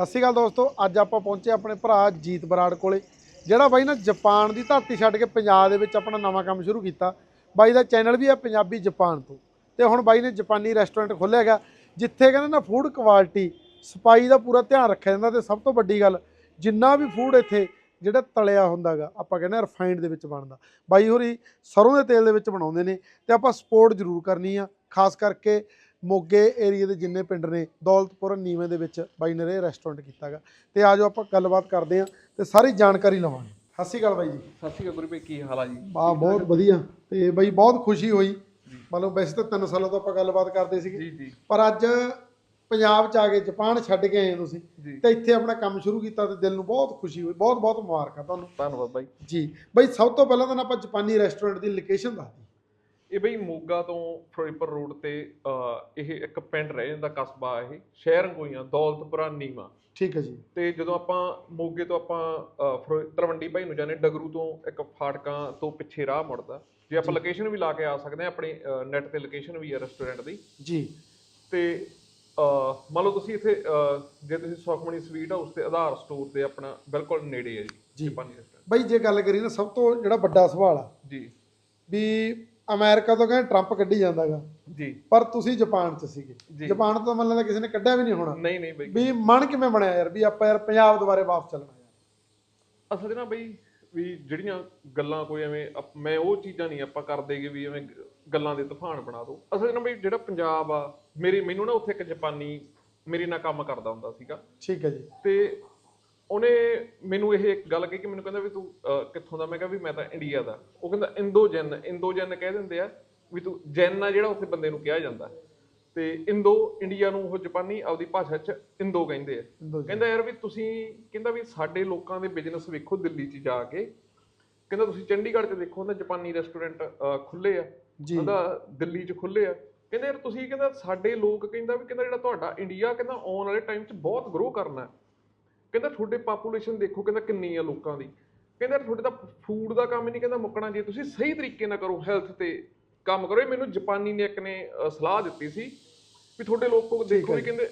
ਸਤਿ ਸ਼੍ਰੀ ਅਕਾਲ ਦੋਸਤੋ, ਅੱਜ ਆਪਾਂ ਪਹੁੰਚੇ ਆਪਣੇ ਭਰਾ ਜੀਤ ਬਰਾੜ ਕੋਲੇ, ਜਿਹੜਾ ਬਾਈ ਨਾ ਜਾਪਾਨ ਦੀ ਧਰਤੀ ਛੱਡ ਕੇ ਪੰਜਾਬ ਦੇ ਵਿੱਚ ਆਪਣਾ ਨਵਾਂ ਕੰਮ ਸ਼ੁਰੂ ਕੀਤਾ। ਬਾਈ ਦਾ ਚੈਨਲ ਵੀ ਹੈ ਪੰਜਾਬੀ ਜਾਪਾਨ ਤੋਂ। ਤੇ ਹੁਣ ਬਾਈ ਨੇ ਜਾਪਾਨੀ ਰੈਸਟੋਰੈਂਟ ਖੋਲ੍ਹਿਆ ਹੈਗਾ, ਜਿੱਥੇ ਕਹਿੰਦੇ ਨਾ ਫੂਡ ਕੁਆਲਿਟੀ ਸਫ਼ਾਈ ਦਾ ਪੂਰਾ ਧਿਆਨ ਰੱਖਿਆ ਜਾਂਦਾ ਤੇ ਸਭ ਤੋਂ ਵੱਡੀ ਗੱਲ, ਜਿੰਨਾ ਵੀ ਫੂਡ ਇੱਥੇ ਜਿਹੜਾ ਤਲਿਆ ਹੁੰਦਾਗਾ ਆਪਾਂ ਕਹਿੰਦੇ ਆ ਰਿਫਾਈਨਡ ਦੇ ਵਿੱਚ ਬਣਦਾ। ਬਾਈ ਹੋਰੀ ਸਰੋਂ ਦੇ ਤੇਲ ਦੇ ਵਿੱਚ ਬਣਾਉਂਦੇ ਨੇ ਤੇ ਆਪਾਂ ਸਪੋਰਟ ਜ਼ਰੂਰ ਕਰਨੀ ਆ, ਖਾਸ ਕਰਕੇ ਮੋਗੇ ਏਰੀਆ ਦੇ ਜਿੰਨੇ ਪਿੰਡ ਨੇ ਦੌਲਤਪੁਰ ਨੀਵੇਂ ਦੇ ਵਿੱਚ ਬਾਈ ਨੇ ਇਹ ਰੈਸਟੋਰੈਂਟ ਕੀਤਾਗਾ। ਤੇ ਆਜੋ ਆਪਾਂ ਗੱਲਬਾਤ ਕਰਦੇ ਆ ਤੇ ਸਾਰੀ ਜਾਣਕਾਰੀ ਲਵਾਂਗੇ। ਸਤਿ ਸ਼੍ਰੀ ਅਕਾਲ ਬਾਈ ਜੀ। ਸਤਿ ਸ਼੍ਰੀ ਅਕਾਲ ਗੁਰੂ ਭਾਈ ਕੀ ਹਾਲ ਆ ਜੀ? ਬਾ ਬਹੁਤ ਵਧੀਆ। ਤੇ ਬਾਈ ਬਹੁਤ ਖੁਸ਼ੀ ਹੋਈ। ਮਤਲਬ ਵੈਸੇ ਤਾਂ 3 ਸਾਲਾਂ ਤੋਂ ਆਪਾਂ ਗੱਲਬਾਤ ਕਰਦੇ ਸੀਗੇ। ਪਰ ਅੱਜ ਪੰਜਾਬ ਚ ਆ ਕੇ ਜਾਪਾਨ ਛੱਡ ਕੇ ਆਏ ਤੁਸੀਂ। ਤੇ ਇੱਥੇ ਆਪਣਾ ਕੰਮ ਸ਼ੁਰੂ ਕੀਤਾ ਤੇ ਦਿਲ ਨੂੰ ਬਹੁਤ ਖੁਸ਼ੀ ਹੋਈ। ਬਹੁਤ ਬਹੁਤ ਮੁਬਾਰਕਾਂ ਤੁਹਾਨੂੰ। ਧੰਨਵਾਦ ਬਾਈ। ਜੀ। ਬਾਈ ਸਭ ਤੋਂ ਪਹਿਲਾਂ ਤਾਂ ਆਪਾਂ ਜਾਪਾਨੀ ਰੈਸਟੋਰੈਂਟ ਦੀ ਲੋਕੇਸ਼ਨ ਦੱਸ ਦਿਓ ਇਹ ਬਈ ਮੋਗਾ ਤੋਂ ਫਿਰੋਜ਼ਪੁਰ ਰੋਡ ਤੇ ਇਹ ਇੱਕ ਪਿੰਡ ਰਹਿ ਜਾਂਦਾ ਕਸਬਾ ਇਹ ਸ਼ਹਿਰ ਰੰਗੋਈਆਂ ਦੌਲਤਪੁਰਾ ਨੀਵਾ। ਠੀਕ ਹੈ ਜੀ। ਤੇ ਜਦੋਂ ਆਪਾਂ ਮੋਗੇ ਤੋਂ ਆਪਾਂ ਤਲਵੰਡੀ ਭਾਈ ਨੂੰ ਜਾਣੇ ਡਗਰੂ ਤੋਂ ਇੱਕ ਫਾਟਕਾਂ ਤੋਂ ਪਿੱਛੇ ਰਾਹ ਮੁੜਦਾ। ਜੇ ਆਪਾਂ ਲੋਕੇਸ਼ਨ ਵੀ ਲਾ ਕੇ ਆ ਸਕਦੇ ਆ ਆਪਣੀ ਨੈਟ ਤੇ ਲੋਕੇਸ਼ਨ ਵੀ ਹੈ ਰੈਸਟੋਰੈਂਟ ਦੀ। ਜੀ। ਤੇ ਮੰਨ ਲਓ ਤੁਸੀਂ ਇੱਥੇ ਜੇ ਤੁਸੀਂ ਸੁਖਮਣੀ ਸਵੀਟ ਹਾਊਸ ਤੇ ਆਧਾਰ ਸਟੋਰ ਦੇ ਆਪਣਾ ਬਿਲਕੁਲ ਨੇੜੇ ਹੈ ਜੀ ਜੀ। ਬਾਈ ਜੇ ਗੱਲ ਕਰੀ ਨਾ ਸਭ ਤੋਂ ਜਿਹੜਾ ਵੱਡਾ ਸਵਾਲ ਆ ਜੀ। ਵੀ ਅਮਰੀਕਾ ਤੋਂ ਕਹਿੰਦੇ ਟਰੰਪ ਕੱਢੀ ਜਾਂਦਾਗਾ। ਜੀ। ਪਰ ਤੁਸੀਂ ਜਾਪਾਨ ਚ ਸੀਗੇ। ਜਾਪਾਨ ਤੋਂ ਮੰਨ ਲੈਂਦਾ ਕਿਸੇ ਨੇ ਕੱਢਿਆ ਵੀ ਨਹੀਂ ਹੋਣਾ। ਨਹੀਂ ਨਹੀਂ ਬਈ ਵੀ ਮਨ ਕਿਵੇਂ ਬਣਿਆ ਯਾਰ? ਵੀ ਆਪਾਂ ਯਾਰ ਪੰਜਾਬ ਦੁਬਾਰੇ ਵਾਪਸ ਚੱਲਣਾ ਯਾਰ। ਅਸਲ ਨਾ ਬਈ ਵੀ ਜਿਹੜੀਆਂ ਗੱਲਾਂ ਕੋਈ ਐਵੇਂ ਮੈਂ ਉਹ ਚੀਜ਼ਾਂ ਨਹੀਂ ਆਪਾਂ ਕਰਦੇਗੇ ਵੀ ਐਵੇਂ ਗੱਲਾਂ ਦੇ ਤੂਫਾਨ ਬਣਾ ਦੋ। ਅਸਲ ਨਾ ਬਈ ਜਿਹੜਾ ਪੰਜਾਬ ਆ ਮੇਰੀ ਮੈਨੂੰ ਨਾ ਉੱਥੇ ਇੱਕ ਜਾਪਾਨੀ ਮੇਰੇ ਨਾਲ ਕੰਮ ਕਰਦਾ ਹੁੰਦਾ ਸੀਗਾ। ਠੀਕ ਹੈ ਜੀ। ਤੇ ਉਹਨੇ ਮੈਨੂੰ ਇਹ ਇੱਕ ਗੱਲ ਕਹੀ ਕਿ ਮੈਨੂੰ ਕਹਿੰਦਾ ਵੀ ਤੂੰ ਅਹ, ਕਿੱਥੋਂ ਦਾ? ਮੈਂ ਕਿਹਾ ਵੀ ਮੈਂ ਤਾਂ ਇੰਡੀਆ ਦਾ। ਉਹ ਕਹਿੰਦਾ ਇੰਦੋਜਨ ਇੰਦੋਜਨ ਕਹਿ ਦਿੰਦੇ ਆ ਵੀ ਤੂੰ ਜੈਨ ਆ ਜਿਹੜਾ ਉੱਥੇ ਬੰਦੇ ਨੂੰ ਕਿਹਾ ਜਾਂਦਾ। ਤੇ ਇੰਦੋ ਇੰਡੀਆ ਨੂੰ ਉਹ ਜਾਪਾਨੀ ਆਪਦੀ ਭਾਸ਼ਾ 'ਚ ਇੰਦੋ ਕਹਿੰਦੇ ਆ। ਕਹਿੰਦਾ ਯਾਰ ਵੀ ਤੁਸੀਂ ਕਹਿੰਦਾ ਵੀ ਸਾਡੇ ਲੋਕਾਂ ਦੇ ਬਿਜ਼ਨਸ ਵੇਖੋ ਦਿੱਲੀ 'ਚ ਜਾ ਕੇ। ਕਹਿੰਦਾ ਤੁਸੀਂ ਚੰਡੀਗੜ੍ਹ 'ਚ ਦੇਖੋ ਨਾ ਜਾਪਾਨੀ ਰੈਸਟੋਰੈਂਟ ਖੁੱਲੇ ਆ। ਜੀ। ਕਹਿੰਦਾ ਦਿੱਲੀ 'ਚ ਖੁੱਲੇ ਆ। ਕਹਿੰਦਾ ਯਾਰ ਤੁਸੀਂ ਕਹਿੰਦਾ ਸਾਡੇ ਲੋਕ ਕਹਿੰਦਾ ਵੀ ਕਹਿੰਦਾ ਜਿਹੜਾ ਤੁਹਾਡਾ ਇੰਡੀਆ ਕਹਿੰਦਾ ਆਉਣ ਵਾਲੇ ਟਾਈਮ 'ਚ ਬਹੁਤ ਗਰੋ ਕਰਨਾ। ਹੈ ਕਹਿੰਦਾ ਤੁਹਾਡੇ ਪਾਪੂਲੇਸ਼ਨ ਦੇਖੋ ਕਹਿੰਦਾ ਕਿੰਨੀ ਆ ਲੋਕਾਂ ਦੀ। ਕਹਿੰਦਾ ਤੁਹਾਡੇ ਤਾਂ ਫੂਡ ਦਾ ਕੰਮ ਹੀ ਨਹੀਂ ਕਹਿੰਦਾ ਮੁੱਕਣਾ ਜੇ। ਤੁਸੀਂ ਸਹੀ ਤਰੀਕੇ ਨਾਲ ਕਰੋ ਹੈਲਥ ਤੇ ਕੰਮ ਕਰੋ। ਇਹ ਮੈਨੂੰ ਜਾਪਾਨੀ ਨੇ ਇੱਕ ਨੇ ਸਲਾਹ ਦਿੱਤੀ ਸੀ ਵੀ ਤੁਹਾਡੇ ਲੋਕੋ ਦੇਖੋ ਵੀ ਕਹਿੰਦੇ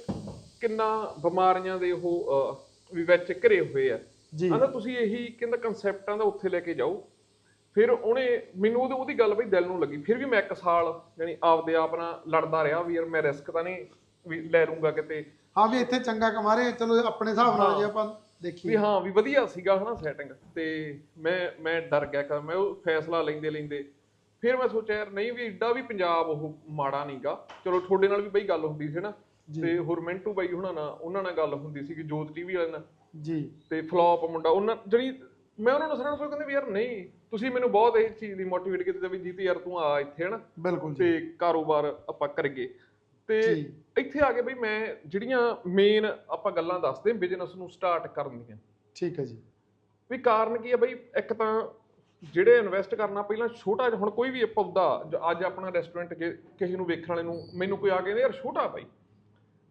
ਕਿੰਨਾ ਬਿਮਾਰੀਆਂ ਦੇ ਉਹ ਵੀ ਵਿੱਚ ਘਿਰੇ ਹੋਏ ਆ। ਜੀ। ਕਹਿੰਦਾ ਤੁਸੀਂ ਇਹੀ ਕਹਿੰਦਾ ਕਨਸੈਪਟਾਂ ਦਾ ਉੱਥੇ ਲੈ ਕੇ ਜਾਓ। ਫਿਰ ਉਹਨੇ ਮੈਨੂੰ ਉਹਦੀ ਉਹਦੀ ਗੱਲ ਬਈ ਦਿਲ ਨੂੰ ਲੱਗੀ। ਫਿਰ ਵੀ ਮੈਂ ਇੱਕ ਸਾਲ ਯਾਨੀ ਆਪਦੇ ਆਪ ਨਾਲ ਲੜਦਾ ਰਿਹਾ ਵੀ ਯਾਰ ਮੈਂ ਰਿਸਕ ਤਾਂ ਨਹੀਂ ਵੀ ਲੈ ਲੂੰਗਾ ਕਿਤੇ। ਹਾਂ ਵੀ ਇੱਥੇ ਚੰਗਾ ਕਮਾ ਰਹੇ ਆ, ਚਲੋ ਆਪਣੇ ਹਿਸਾਬ ਨਾਲ ਜੇ ਆਪਾਂ ਵੀ ਦੇਖੀਏ ਹਾਂ ਵੀ ਵਧੀਆ ਸੀਗਾ ਹਨਾ ਸੈਟਿੰਗ ਤੇ ਮੈਂ ਮੈਂ ਡਰ ਗਿਆ ਕਰ ਮੈਂ ਉਹ ਫੈਸਲਾ ਲੈਂਦੇ ਲੈਂਦੇ ਫਿਰ ਮੈਂ ਸੋਚਿਆ ਯਾਰ ਨਹੀਂ ਵੀ ਏਡਾ ਵੀ ਪੰਜਾਬ ਉਹ ਮਾੜਾ ਨਹੀਂਗਾ ਚਲੋ ਤੁਹਾਡੇ ਨਾਲ ਵੀ ਬਈ ਗੱਲ ਹੁੰਦੀ ਸੀ ਨਾ ਤੇ ਹੋਰ ਮਿੰਟੂ ਬਾਈ ਹੁਣਾਂ ਨਾਲ ਉਹਨਾਂ ਨਾਲ ਗੱਲ ਹੁੰਦੀ ਸੀ ਕਿ ਜੋਤ ਟੀਵੀ ਵਾਲਿਆਂ ਨਾਲ। ਜੀ। ਤੇ ਫਲॉप ਮੁੰਡਾ ਉਹਨਾਂ ਜਿਹੜੀ ਮੈਂ ਉਹਨਾਂ ਨੂੰ ਸਾਰਿਆਂ ਨੂੰ ਕਹਿੰਦੇ ਵੀ ਯਾਰ ਨਹੀਂ ਤੁਸੀਂ ਮੈਨੂੰ ਬਹੁਤ ਇਹ ਚੀਜ਼ ਦੀ ਮੋਟੀਵੇਟ ਕੀਤਾ ਵੀ ਜੀਤ ਯਾਰ ਤੂੰ ਆ ਇੱਥੇ ਹਨਾ। ਬਿਲਕੁਲ ਜੀ। ਤੇ ਕਾਰੋਬਾਰ ਆਪਾਂ ਕਰਗੇ ਤੇ। ਇੱਥੇ ਆ ਕੇ ਬਈ ਮੈਂ ਜਿਹੜੀਆਂ ਮੇਨ ਆਪਾਂ ਗੱਲਾਂ ਦੱਸਦੇ ਬਿਜ਼ਨਸ ਨੂੰ ਸਟਾਰਟ ਕਰਨ ਦੀਆਂ। ਠੀਕ ਹੈ ਜੀ। ਵੀ ਕਾਰਨ ਕੀ ਹੈ ਬਈ? ਇੱਕ ਤਾਂ ਜਿਹੜੇ ਇਨਵੈਸਟ ਕਰਨਾ ਪਹਿਲਾਂ ਛੋਟਾ ਜਿਹਾ ਹੁਣ ਕੋਈ ਵੀ ਪੌਦਾ ਅੱਜ ਆਪਣਾ ਰੈਸਟੋਰੈਂਟ ਕਿਸੇ ਨੂੰ ਵੇਖਣ ਵਾਲੇ ਨੂੰ ਮੈਨੂੰ ਕੋਈ ਆ ਕੇ ਕਹਿੰਦਾ ਯਾਰ ਛੋਟਾ ਬਾਈ।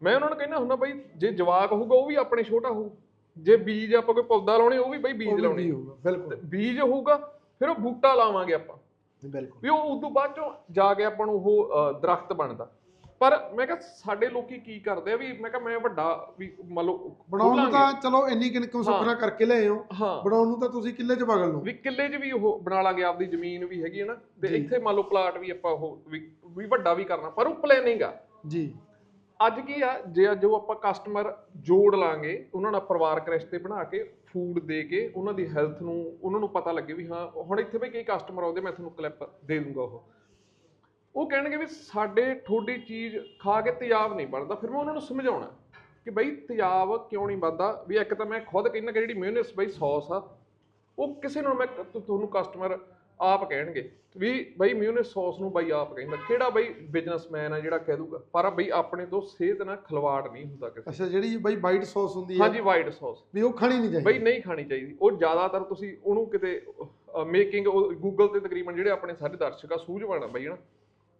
ਮੈਂ ਉਹਨਾਂ ਨੂੰ ਕਹਿੰਦਾ ਹੁੰਦਾ ਬਈ ਜੇ ਜਵਾਕ ਹੋਊਗਾ ਉਹ ਵੀ ਆਪਣੇ ਛੋਟਾ ਹੋਊ। ਜੇ ਬੀਜ ਆਪਾਂ ਕੋਈ ਪੌਦਾ ਲਾਉਣੇ ਉਹ ਵੀ ਬਈ ਬੀਜ ਲਾਉਣੇ। ਬਿਲਕੁਲ। ਤੇ ਬੀਜ ਹੋਊਗਾ ਫਿਰ ਉਹ ਬੂਟਾ ਲਾਵਾਂਗੇ ਆਪਾਂ। ਬਿਲਕੁਲ। ਵੀ ਉਹ ਉਦੋਂ ਬਾਅਦ ਚੋਂ ਜਾ ਕੇ ਆਪਾਂ ਨੂੰ ਉਹ ਦਰਖਤ ਬਣਦਾ। ਪਰ ਮੈਂ ਕਿਹਾ ਸਾਡੇ ਲੋਕੀ ਕੀ ਕਰਦੇ ਆ ਵੀ ਮੈਂ ਕਿਹਾ ਮੈਂ ਵੱਡਾ ਵੀ ਮੰਨ ਲਓ ਬਣਾਉਣ ਨੂੰ। ਤਾਂ ਚਲੋ ਇੰਨੀ ਕਿਨਕਮ ਸੁਖਣਾ ਕਰਕੇ ਲਿਆਏ ਹੋ। ਬਣਾਉਣ ਨੂੰ ਤਾਂ ਤੁਸੀਂ ਕਿੱਲੇ 'ਚ ਬਗਲ ਲਓ ਵੀ ਕਿੱਲੇ 'ਚ ਵੀ ਉਹ ਬਣਾ ਲਾਂਗੇ ਆਪਦੀ ਜ਼ਮੀਨ ਵੀ ਹੈਗੀ ਹੈ ਨਾ। ਤੇ। ਇੱਥੇ ਮੰਨ ਲਓ ਪਲਾਟ ਵੀ ਆਪਾਂ ਉਹ ਵੀ ਵੀ ਵੱਡਾ ਵੀ ਕਰਨਾ ਪਰ ਉਹ ਪਲੈਨਿੰਗ ਆ। ਜੀ। ਅੱਜ ਕੀ ਆ ਜੇ ਜੋ ਆਪਾਂ ਕਸਟਮਰ ਜੋੜ ਲਾਂਗੇ ਉਹਨਾਂ ਨਾਲ ਪਰਿਵਾਰਕ ਰਿਸ਼ਤੇ ਬਣਾ ਕੇ ਫੂਡ ਦੇ ਕੇ ਉਹਨਾਂ ਦੀ ਹੈਲਥ ਨੂੰ ਉਹਨਾਂ ਨੂੰ ਪਤਾ ਲੱਗੇ ਵੀ ਹਾਂ ਹੁਣ ਇੱਥੇ ਵੀ ਕਈ ਕਸਟਮਰ ਆਉਂਦੇ ਮੈਂ ਤੁਹਾਨੂੰ ਕਲਿੱਪ ਦੇ ਦੂੰਗਾ ਉਹ। ਉਹ ਕਹਿਣਗੇ ਵੀ ਸਾਡੇ ਤੁਹਾਡੀ ਚੀਜ਼ ਖਾ ਕੇ ਤੇਜ਼ਾਬ ਨਹੀਂ ਬਣਦਾ ਫਿਰ ਮੈਂ ਉਹਨਾਂ ਨੂੰ ਸਮਝਾਉਣਾ ਕਿ ਬਈ ਤੇਜ਼ਾਬ ਕਿਉਂ ਨਹੀਂ ਬਣਦਾ? ਵੀ ਇੱਕ ਤਾਂ ਮੈਂ ਖੁਦ ਕਹਿੰਦਾ ਕਿ ਜਿਹੜੀ ਮਿਊਨਿਸ ਬਈ ਸੌਸ ਆ ਉਹ ਕਿਸੇ ਨੂੰ ਮੈਂ ਤੁਹਾਨੂੰ ਕਸਟਮਰ ਆਪ ਕਹਿਣਗੇ ਵੀ ਬਈ ਮਿਊਨਿਸ ਸੌਸ ਨੂੰ ਬਈ ਆਪ ਕਹਿੰਦਾ। ਕਿਹੜਾ ਬਈ ਬਿਜ਼ਨਸਮੈਨ ਆ ਜਿਹੜਾ ਕਹਿ ਦੂਗਾ? ਪਰ ਬਈ ਆਪਣੇ ਤੋਂ ਸਿਹਤ ਨਾਲ ਖਿਲਵਾੜ ਨਹੀਂ ਹੁੰਦਾ ਕਿਸੇ ਅੱਛਾ ਜਿਹੜੀ ਬਈ ਵਾਈਟ ਸੌਸ ਹੁੰਦੀ ਹੈ। ਹਾਂਜੀ ਵਾਈਟ ਸੌਸ ਵੀ ਉਹ ਖਾਣੀ ਨਹੀਂ ਚਾਹੀਦੀ। ਬਈ ਨਹੀਂ ਖਾਣੀ ਚਾਹੀਦੀ। ਉਹ ਜ਼ਿਆਦਾਤਰ ਤੁਸੀਂ ਉਹਨੂੰ ਕਿਤੇ ਮੇਕਿੰਗ ਗੂਗਲ ਤੇ ਤਕਰੀਬਨ ਜਿਹੜੇ ਆਪਣੇ ਸਾਰੇ ਦਰਸ਼ਕ ਆ ਸੂਝਵਾਨ ਬਈ ਹਨਾ?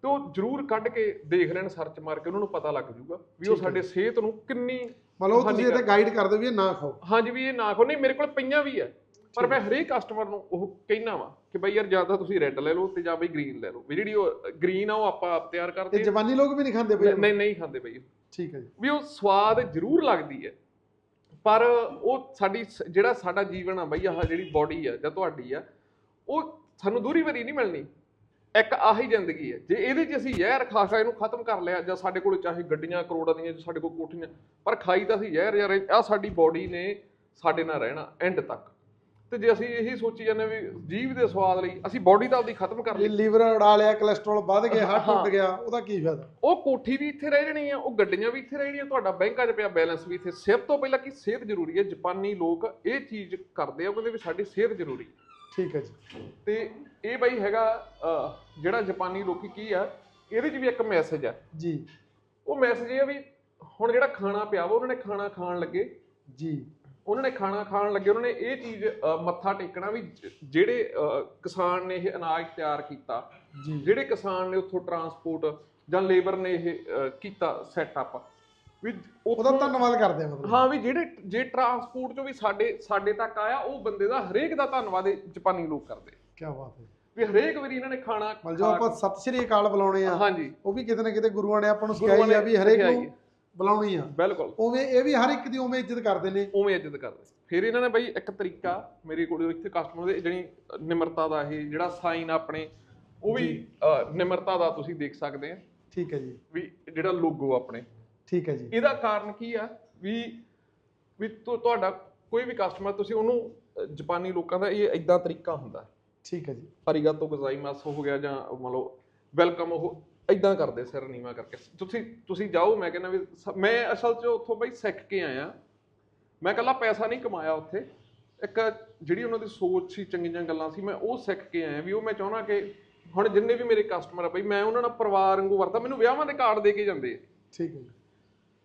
ਤੇ ਉਹ ਜ਼ਰੂਰ ਕੱਢ ਕੇ ਦੇਖ ਲੈਣ ਸਰਚ ਮਾਰ ਕੇ ਉਹਨਾਂ ਨੂੰ ਪਤਾ ਲੱਗ ਜਾਊਗਾ ਵੀ ਉਹ ਸਾਡੇ ਸਿਹਤ ਨੂੰ ਕਿੰਨੀ ਮਤਲਬ ਤੁਸੀਂ ਇਹਦੇ ਗਾਈਡ ਕਰ ਦਿਓ ਵੀ ਇਹ ਨਾ ਖਾਓ। ਹਾਂਜੀ ਵੀ ਇਹ ਨਾ ਖੋ ਨਹੀਂ ਮੇਰੇ ਕੋਲ ਪਈਆਂ ਵੀ ਆ ਪਰ ਮੈਂ ਹਰੇਕ ਕਸਟਮਰ ਨੂੰ ਉਹ ਕਹਿਣਾ ਵਾ ਕਿ ਬਈ ਯਾਰ ਜਾਂ ਤਾਂ ਤੁਸੀਂ ਰੈੱਡ ਲੈ ਲਓ ਤੇ ਜਾਂ ਬਈ ਗ੍ਰੀਨ ਲੈ ਲਓ। ਵੀ ਜਿਹੜੀ ਉਹ ਗ੍ਰੀਨ ਆ ਉਹ ਆਪਾਂ ਆਪ ਤਿਆਰ ਕਰਦੇ ਤੇ ਜਵਾਨੀ ਲੋਕ ਵੀ ਨਹੀਂ ਖਾਂਦੇ ਬਈ ਨਹੀਂ ਨਹੀਂ ਖਾਂਦੇ ਬਈ ਠੀਕ ਹੈ ਜੀ। ਵੀ ਉਹ ਸਵਾਦ ਜ਼ਰੂਰ ਲੱਗਦੀ ਹੈ। ਪਰ ਉਹ ਸਾਡੀ ਜਿਹੜਾ ਸਾਡਾ ਜੀਵਨ ਆ ਬਈ ਆਹ ਜਿਹੜੀ ਬਾਡੀ ਆ ਜਾਂ ਤੁਹਾਡੀ ਆ ਉਹ ਸਾਨੂੰ ਦੂਰੀ ਵਰੀ ਨਹੀਂ ਮਿਲਣੀ। ਇੱਕ ਆਹੀ ਜ਼ਿੰਦਗੀ ਹੈ। ਜੇ ਇਹਦੇ 'ਚ ਅਸੀਂ ਜ਼ਹਿਰ ਖਾ ਖਾ ਇਹਨੂੰ ਖਤਮ ਕਰ ਲਿਆ ਜਾਂ ਸਾਡੇ ਕੋਲ ਚਾਹੇ ਗੱਡੀਆਂ ਕਰੋੜਾਂ ਦੀਆਂ ਜਾਂ ਸਾਡੇ ਕੋਲ ਕੋਠੀਆਂ ਪਰ ਖਾਈ ਤਾਂ ਅਸੀਂ ਜ਼ਹਿਰ ਯਾਰ ਆ ਸਾਡੀ ਬਾਡੀ ਨੇ ਸਾਡੇ ਨਾਲ ਰਹਿਣਾ ਐਂਡ ਤੱਕ। ਤੇ ਜੇ ਅਸੀਂ ਇਹੀ ਸੋਚੀ ਜਾਂਦੇ ਵੀ ਜੀਵ ਦੇ ਸਵਾਦ ਲਈ ਅਸੀਂ ਬਾਡੀ ਤਾਂ ਆਪਦੀ ਖਤਮ ਕਰ ਲਈ। ਲੀਵਰ ਉਡਾ ਲਿਆ ਕੋਲੇਸਟ੍ਰੋਲ ਵੱਧ ਗਿਆ ਹਾਰਟ ਹਾਂ। ਟੁੱਟ ਗਿਆ ਉਹਦਾ ਕੀ ਫਾਇਦਾ? ਉਹ ਕੋਠੀ ਵੀ ਇੱਥੇ ਰਹਿ ਜਾਣੀ ਆ ਉਹ ਗੱਡੀਆਂ ਵੀ ਇੱਥੇ ਰਹਿ ਜਾਣੀਆਂ ਤੁਹਾਡਾ ਬੈਂਕਾਂ 'ਚ ਪਿਆ ਬੈਲੈਂਸ ਵੀ ਇੱਥੇ। ਸਭ ਤੋਂ ਪਹਿਲਾਂ ਕੀ? ਸਿਹਤ ਜ਼ਰੂਰੀ ਹੈ। ਜਾਪਾਨੀ ਲੋਕ ਇਹ ਚੀਜ਼ ਕਰਦੇ ਆ ਉਹ ਕਹਿੰਦੇ ਵੀ ਸਾਡੀ ਸਿਹਤ ਜ਼ਰੂਰੀ। ਠੀਕ ਹੈ ਜੀ। ਤੇ ਇਹ ਬਈ ਹੈਗਾ ਅਹ, ਜਿਹੜਾ ਜਾਪਾਨੀ ਲੋਕੀ ਕੀ ਆ ਇਹਦੇ 'ਚ ਵੀ ਇੱਕ ਮੈਸੇਜ ਆ। ਜੀ। ਉਹ ਮੈਸੇਜ ਇਹ ਆ ਵੀ ਹੁਣ ਜਿਹੜਾ ਖਾਣਾ ਪਿਆ ਵਾ ਉਹਨਾਂ ਨੇ ਖਾਣਾ ਖਾਣ ਲੱਗੇ। ਜੀ। ਉਹਨਾਂ ਨੇ ਖਾਣਾ ਖਾਣ ਲੱਗੇ ਉਹਨਾਂ ਨੇ ਇਹ ਚੀਜ਼ ਅਹ, ਮੱਥਾ ਟੇਕਣਾ ਵੀ ਜ- ਜਿਹੜੇ ਅਹ, ਕਿਸਾਨ ਨੇ ਇਹ ਅਨਾਜ ਤਿਆਰ ਕੀਤਾ ਜੀ। ਜਿਹੜੇ ਕਿਸਾਨ ਨੇ ਉੱਥੋਂ ਟਰਾਂਸਪੋਰਟ ਜਾਂ ਲੇਬਰ ਨੇ ਇਹ ਅਹ, ਕੀਤਾ ਸੈਟਅਪ ਵੀ ਉਹਦਾ ਧੰਨਵਾਦ ਕਰਦੇ ਆ ਮਤਲਬ। ਹਾਂ ਵੀ ਜਿਹੜੇ ਜੇ ਟਰਾਂਸਪੋਰਟ ਚੋਂ ਵੀ ਸਾਡੇ ਸਾਡੇ ਤੱਕ ਆਇਆ ਉਹ ਬੰਦੇ ਦਾ ਹਰੇਕ ਦਾ ਧੰਨਵਾਦ ਜਾਪਾਨੀ ਲੋਕ ਕਰਦੇ। ਕੀ ਬਾਤ ਹੈ। ਵੀ ਹਰੇਕ ਵਾਰੀ ਇਹਨਾਂ ਨੇ ਖਾਣਾ ਮਤਲਬ ਜੋ ਆਪਾਂ ਸਤਿ ਸ੍ਰੀ ਅਕਾਲ ਬੁਲਾਉਣੇ ਆ ਹਾਂਜੀ। ਉਹ ਵੀ ਕਿਤੇ ਨਾ ਕਿਤੇ ਗੁਰੂਆਂ ਨੇ ਆਪਾਂ ਨੂੰ ਸਿਖਾਈ ਆ ਵੀ ਹਰੇਕ ਨੂੰ। ਬੁਲਾਉਣੀ ਆ। ਬਿਲਕੁਲ। ਉਵੇਂ ਇਹ ਵੀ ਹਰ ਇੱਕ ਦੀ ਉਵੇਂ ਇੱਜ਼ਤ ਕਰਦੇ ਨੇ। ਉਵੇਂ ਇੱਜ਼ਤ ਕਰਦੇ। ਫਿਰ ਇਹਨਾਂ ਨੇ ਬਈ ਇੱਕ ਤਰੀਕਾ ਮੇਰੇ ਕੋਲ ਇੱਥੇ ਕਸਟਮਰ ਦੇ ਜਿਹੜੀ ਨਿਮਰਤਾ ਦਾ ਇਹ ਜਿਹੜਾ ਸਾਈਨ ਆਪਣੇ ਉਹ ਵੀ ਨਿਮਰਤਾ ਦਾ ਤੁਸੀਂ ਦੇਖ ਸਕਦੇ ਆ। ਠੀਕ ਹੈ ਜੀ। ਵੀ ਜਿਹੜਾ ਲੋਗੋ ਆਪਣੇ। ਠੀਕ ਹੈ ਜੀ। ਇਹਦਾ ਕਾਰਨ ਕੀ ਆ? ਵੀ ਵੀ ਤੁਹਾਡਾ ਕੋਈ ਵੀ ਕਸਟਮਰ ਤੁਸੀਂ ਉਹਨੂੰ ਜਾਪਾਨੀ ਲੋਕਾਂ ਦਾ ਇਹ ਇਦਾਂ ਤਰੀਕਾ ਹੁੰਦਾ। ਠੀਕ ਹੈ ਜੀ। ਅਰੀਗਾਤੋ ਗਜ਼ਾਈਮਾਸ ਹੋ ਗਿਆ ਜਾਂ ਮੰਨ ਲਓ ਵੈਲਕਮ ਉਹ ਇਦਾਂ ਕਰਦੇ ਸਿਰ ਨੀਵਾ ਕਰਕੇ। ਤੁਸੀਂ ਤੁਸੀਂ ਜਾਓ ਮੈਂ ਕਹਿੰਦਾ ਵੀ ਮੈਂ ਅਸਲ 'ਚ ਉੱਥੋਂ ਬਈ ਸਿੱਖ ਕੇ ਆਇਆ। ਮੈਂ ਕੱਲਾ ਪੈਸਾ ਨਹੀਂ ਕਮਾਇਆ ਉੱਥੇ। ਇੱਕ ਜਿਹੜੀ ਉਹਨਾਂ ਦੀ ਸੋਚ ਸੀ ਚੰਗੀਆਂ ਗੱਲਾਂ ਸੀ ਮੈਂ ਉਹ ਸਿੱਖ ਕੇ ਆਇਆ ਵੀ ਉਹ ਮੈਂ ਚਾਹੁੰਦਾ ਕਿ ਹੁਣ ਜਿੰਨੇ ਵੀ ਮੇਰੇ ਕਸਟਮਰ ਆ ਬਈ ਮੈਂ ਉਹਨਾਂ ਨਾਲ ਪਰਿਵਾਰ ਵਾਂਗੂ ਵਰਤਾਂ ਮੈਨੂੰ ਵਿਆਹਾਂ ਦੇ ਕਾਰਡ ਦੇ ਕੇ ਜਾਂਦੇ ਠੀਕ ਹੈ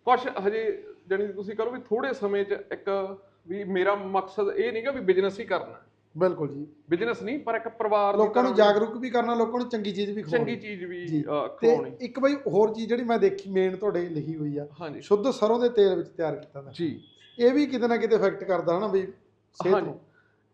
ਕੁਛ ਹਜੇ ਜਾਣੀ ਤੁਸੀਂ ਕਰੋ ਵੀ ਥੋੜੇ ਸਮੇਂ 'ਚ ਇੱਕ ਵੀ ਮੇਰਾ ਮਕਸਦ ਇਹ ਨਹੀਂਗਾ ਵੀ ਬਿਜ਼ਨਸ ਹੀ ਕਰਨਾ। ਬਿਲਕੁਲ ਜੀ। ਬਿਜ਼ਨਸ ਨਹੀਂ ਪਰ ਇੱਕ ਪਰਿਵਾਰ ਲੋਕਾਂ ਨੂੰ ਜਾਗਰੂਕ ਵੀ ਕਰਨਾ ਲੋਕਾਂ ਨੂੰ ਚੰਗੀ ਚੀਜ਼ ਵੀ ਚੰਗੀ ਖਵਾਉਣੀ ਚੀਜ਼ ਵੀ ਤੇ ਇੱਕ ਬਈ ਹੋਰ ਚੀਜ਼ ਜਿਹੜੀ ਮੈਂ ਦੇਖੀ ਮੇਨ ਤੁਹਾਡੇ ਲਿਖੀ ਹੋਈ ਆ। ਸ਼ੁੱਧ ਸਰੋਂ ਦੇ ਤੇਲ ਵਿੱਚ ਤਿਆਰ ਕੀਤਾ ਦਾ। ਜੀ। ਇਹ ਵੀ ਕਿਤੇ ਨਾ ਕਿਤੇ ਇਫੈਕਟ ਕਰਦਾ ਹਨਾ ਬਈ ਸਿਹਤ ਨੂੰ।